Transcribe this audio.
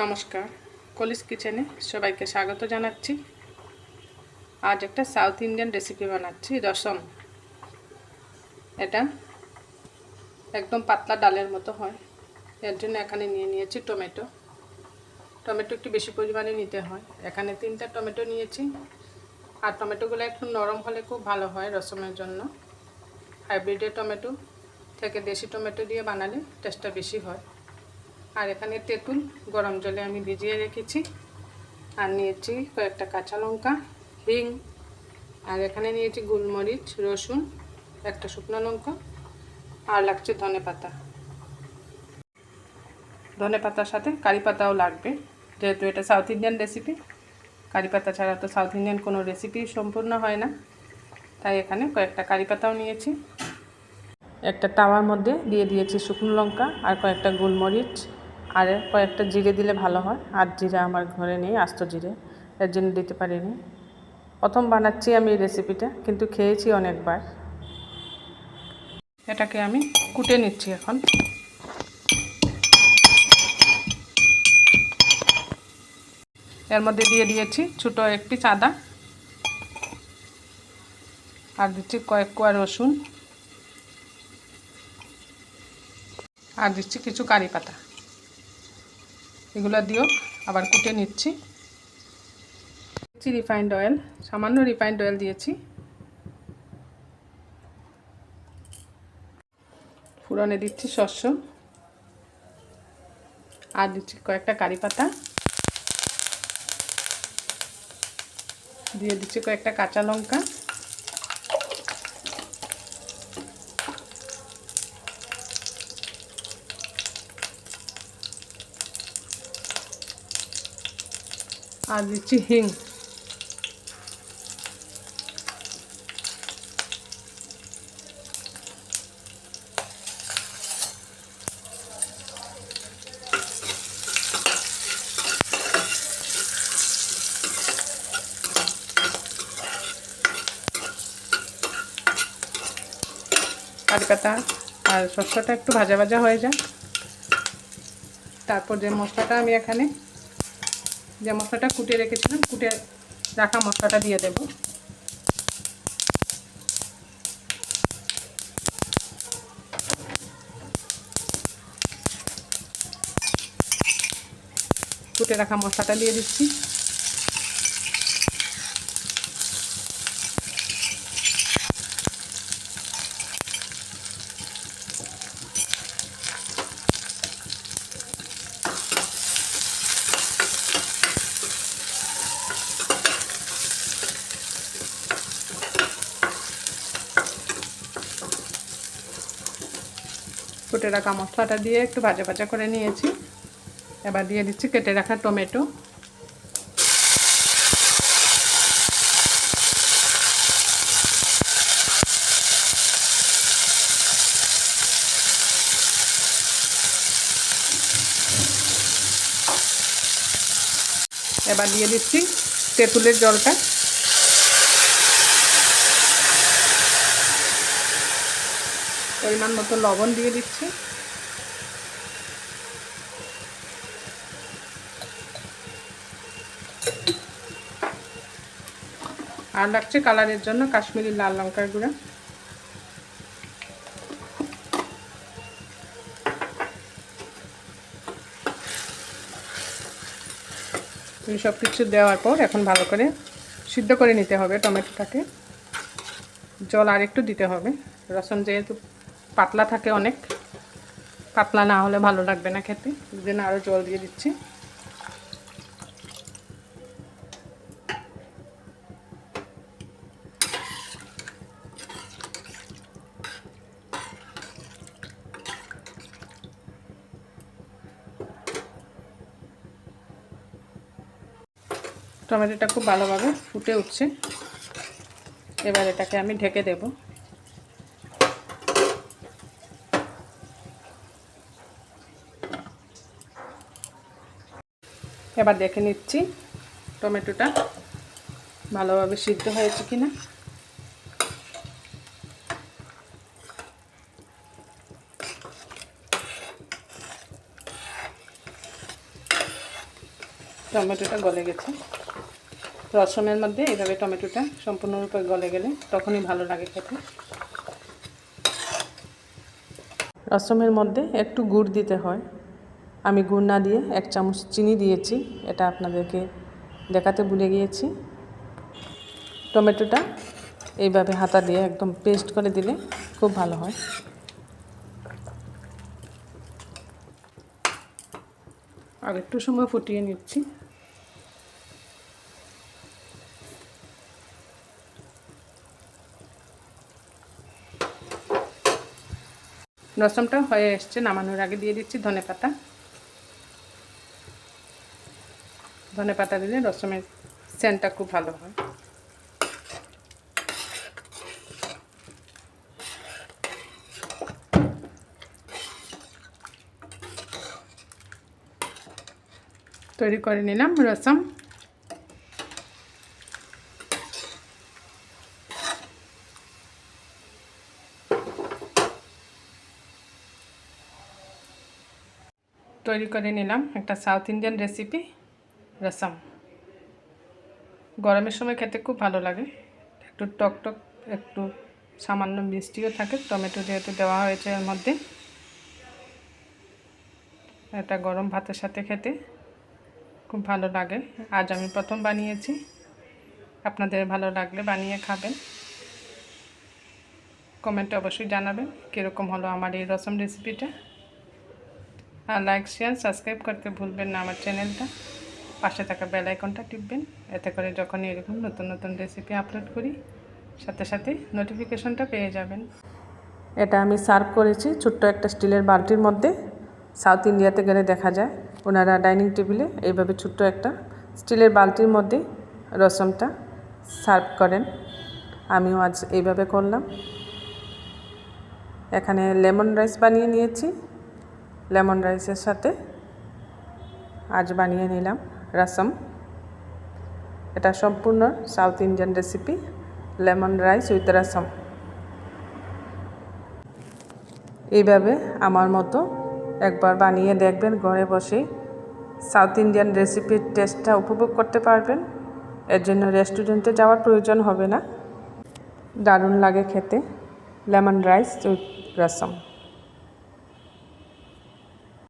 নমস্কার। কলিস কিচেনে সবাইকে স্বাগত জানাচ্ছি। আজ একটা সাউথ ইন্ডিয়ান রেসিপি বানাচ্ছি, রসম। এটা একদম পাতলা ডালের মতো হয়। এর জন্য এখানে নিয়ে নিয়েছি টমেটো। টমেটো একটু বেশি পরিমাণে নিতে হয়। এখানে তিনটা টমেটো নিয়েছি। আর টমেটোগুলো একটু নরম হলে খুব ভালো হয় রসমের জন্য। হাইব্রিডের টমেটো থেকে দেশি টমেটো দিয়ে বানালে টেস্টটা বেশি হয়। আর এখানে তেঁতুল গরম জলে আমি ভিজিয়ে রেখেছি। আর নিয়েছি কয়েকটা কাঁচা লঙ্কা, হিং, আর এখানে নিয়েছি গোলমরিচ, রসুন, একটা শুকনো লঙ্কা, আর লাগছে ধনে পাতা। ধনে পাতার সাথে কারি পাতাও লাগবে, যেহেতু এটা সাউথ ইন্ডিয়ান রেসিপি কারি পাতা ছাড়া তো সাউথ ইন্ডিয়ান কোনো রেসিপি সম্পূর্ণ হয় না। তাই এখানে কয়েকটা কারি পাতাও নিয়েছি। একটা তাওয়ার মধ্যে দিয়ে দিয়েছি শুকনো লঙ্কা আর কয়েকটা গোলমরিচ। আর কয়েকটা জিরে দিলে ভালো হয়। আর জিরে আমার ঘরে নেই, আস্ত জিরে। এর জন্য দিতে পারিনি। প্রথম বানাচ্ছি আমি এই রেসিপিটা কিন্তু খেয়েছি অনেকবার। এটাকে আমি কুটে নিচ্ছি এখন। এর মধ্যে দিয়ে দিয়েছি ছোটো এক পিস আদা। আর দিচ্ছি কয়েক কোয়া রসুন। আর দিচ্ছি কিছু কারি পাতা। এগুলো দিয়েও আবার কুটে নিচ্ছি। রিফাইন্ড অয়েল সামান্য রিফাইন্ড অয়েল দিয়েছি। ফুরনে দিচ্ছি শস্য। আর দিচ্ছি কয়েকটা কারি পাতা। দিয়ে দিচ্ছি কয়েকটা কাঁচা লঙ্কা। আর দিচ্ছি হিং। কারি আর শস্যটা একটু ভাজা ভাজা হয়ে যায় তারপর যে মশলাটা আমি এখানে যে মশলাটা কুটে রেখেছিলাম কুটে রাখা মশলাটা দিয়ে দেব। কুটে রাখা মশলাটা দিয়ে দিচ্ছি। কুটে রাখা মশলাটা দিয়ে একটু ভাজা ভাজা করে নিয়েছি। এবার দিয়ে দিচ্ছি কেটে রাখা টমেটো। এবার দিয়ে দিচ্ছি তেঁতুলের জলটা। পরিমাণ মতো লবণ দিয়ে দিচ্ছি। আর লাগছে কালারের জন্য কাশ্মীরি লাল লঙ্কার গুঁড়া। সব কিছু দেওয়ার পর এখন ভালো করে সিদ্ধ করে নিতে হবে টমেটোটাকে। জল আর একটু দিতে হবে। রসুন যেহেতু পাতলা থাকে অনেক। পাতলা না হলে ভালো লাগবে না খেতে। এই আরও জল দিয়ে দিচ্ছি। টমেটোটা খুব ভালোভাবে ফুটে উঠছে। এবার এটাকে আমি ঢেকে দেবো। এবার দেখে নিচ্ছি টমেটোটা ভালোভাবে সিদ্ধ হয়েছে কিনা। টমেটোটা গলে গেছে। রসমের মধ্যে এইভাবে টমেটোটা সম্পূর্ণরূপে গলে গেলে তখনই ভালো লাগে খেতে। রসমের মধ্যে একটু গুড় দিতে হয়। আমি গুড় না দিয়ে এক চামচ চিনি দিয়েছি, এটা আপনাদেরকে দেখাতে ভুলে গিয়েছি। টমেটোটা এইভাবে হাতা দিয়ে একদম পেস্ট করে দিলে খুব ভালো হয়। আর একটু সময় ফুটিয়ে নিচ্ছি। রসমটা হয়ে এসছে, নামানোর আগে দিয়ে দিচ্ছি ধনে পাতা ধনে পাতা দিলে রসমের সেন্টটা খুব ভালো হয়। তৈরি করে নিলাম রসম তৈরি করে নিলাম একটা সাউথ ইন্ডিয়ান রেসিপি রসম। গরমের সময় খেতে খুব ভালো লাগে। একটু টক টক, একটু সামান্য মিষ্টিও থাকে। টমেটো যেহেতু দেওয়া হয়েছে এর মধ্যে। এটা গরম ভাতের সাথে খেতে খুব ভালো লাগে। আজ আমি প্রথম বানিয়েছি। আপনাদের ভালো লাগলে বানিয়ে খাবেন। কমেন্টে অবশ্যই জানাবেন কীরকম হলো আমার এই রসম রেসিপিটা আর লাইক শেয়ার সাবস্ক্রাইব করতে ভুলবেন না আমার চ্যানেলটা পাশে থাকা বেল আইকনটা টিপবেন। এতে করে যখন এরকম নতুন নতুন রেসিপি আপলোড করি, সাথে সাথে নোটিফিকেশনটা পেয়ে যাবেন। এটা আমি সার্ভ করেছি ছোট্ট একটা স্টিলের বালতির মধ্যে। সাউথ ইন্ডিয়াতে গেলে দেখা যায়, ওনারা ডাইনিং টেবিলে এইভাবে ছোট্ট একটা স্টিলের বালতির মধ্যে রসমটা সার্ভ করেন। আমিও আজ এইভাবে করলাম। এখানে লেমন রাইস বানিয়ে নিয়েছি। লেমন রাইসের সাথে আজ বানিয়ে নিলাম। রসম। এটা সম্পূর্ণ south Indian recipe, lemon rice with rasam. এইভাবে আমার মতো একবার বানিয়ে দেখবেন, ঘরে বসে সাউথ ইন্ডিয়ান রেসিপির টেস্টটা উপভোগ করতে পারবেন। এর জন্য রেস্টুরেন্টে যাওয়ার প্রয়োজন হবে না। দারুণ লাগে খেতে, লেমন রাইস উইথ রসম।